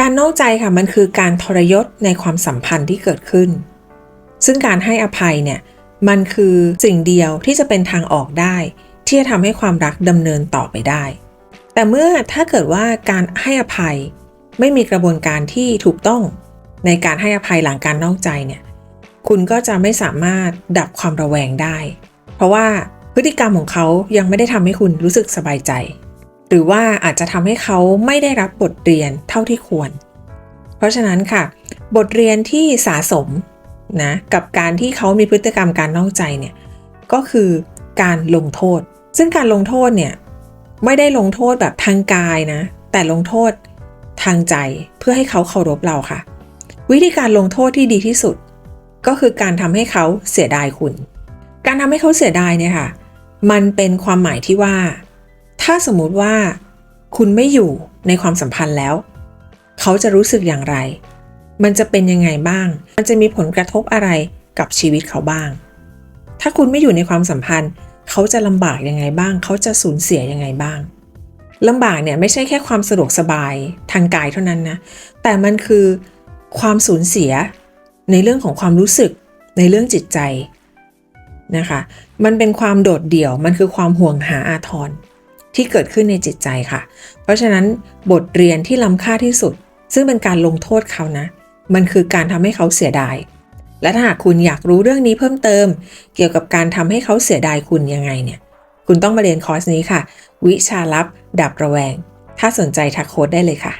การนอกใจค่ะมันคือการทรยศในความสัมพันธ์ที่เกิดขึ้น ซึ่งการให้อภัยเนี่ยมันคือสิ่งเดียวที่จะเป็นทางออกได้ ที่จะทำให้ความรักดำเนินต่อไปได้ แต่เมื่อถ้าเกิดว่าการให้อภัย ไม่มีกระบวนการที่ถูกต้องในการให้อภัยหลังการนอกใจเนี่ยคุณก็จะไม่สามารถดับความระแวงได้ เพราะว่าพฤติกรรมของเขายังไม่ได้ทำให้คุณรู้สึกสบายใจ หรือว่าอาจจะทำให้เขาไม่ได้รับบทเรียนเท่าที่ควร เพราะฉะนั้นค่ะ บทเรียนที่สะสมนะกับการที่เขามีพฤติกรรมการนอกใจเนี่ยก็คือการลงโทษ ซึ่งการลงโทษเนี่ยไม่ได้ลงโทษแบบทางกายนะ แต่ลงโทษทางใจเพื่อให้เขาเคารพเราค่ะ วิธีการลงโทษที่ดีที่สุด ก็คือการทำให้เขาเสียดายคุณ การทำให้เขาเสียดายเนี่ยค่ะ มันเป็นความหมายที่ว่า ถ้าสมมุติว่า คุณไม่อยู่ในความสัมพันธ์แล้ว เขาจะรู้สึกอย่างไร มันจะเป็นยังไงบ้าง มันจะมีผลกระทบอะไรกับชีวิตเขาบ้าง ถ้าคุณไม่อยู่ในความสัมพันธ์ เขาจะลำบากยังไงบ้าง เขาจะสูญเสียยังไงบ้างลำบากเนี่ยไม่ใช่แค่ความสะดวกสบายทางกายเท่านั้นนะ แต่มันคือความสูญเสียในเรื่องของความรู้สึกในเรื่องจิตใจนะคะ มันเป็นความโดดเดี่ยว มันคือความห่วงหาอาทร ที่เกิดขึ้นในจิตใจค่ะ เพราะฉะนั้นบทเรียนที่ล้ำค่าที่สุด ซึ่งเป็นการลงโทษเขานะ มันคือการทำให้เขาเสียดาย และถ้าหากคุณอยากรู้เรื่องนี้เพิ่มเติม เกี่ยวกับการทำให้เขาเสียดายคุณยังไงเนี่ย คุณต้องมาเรียนคอร์สนี้ค่ะ วิชาลับดับระแวง ถ้าสนใจทักโค้ดได้เลยค่ะ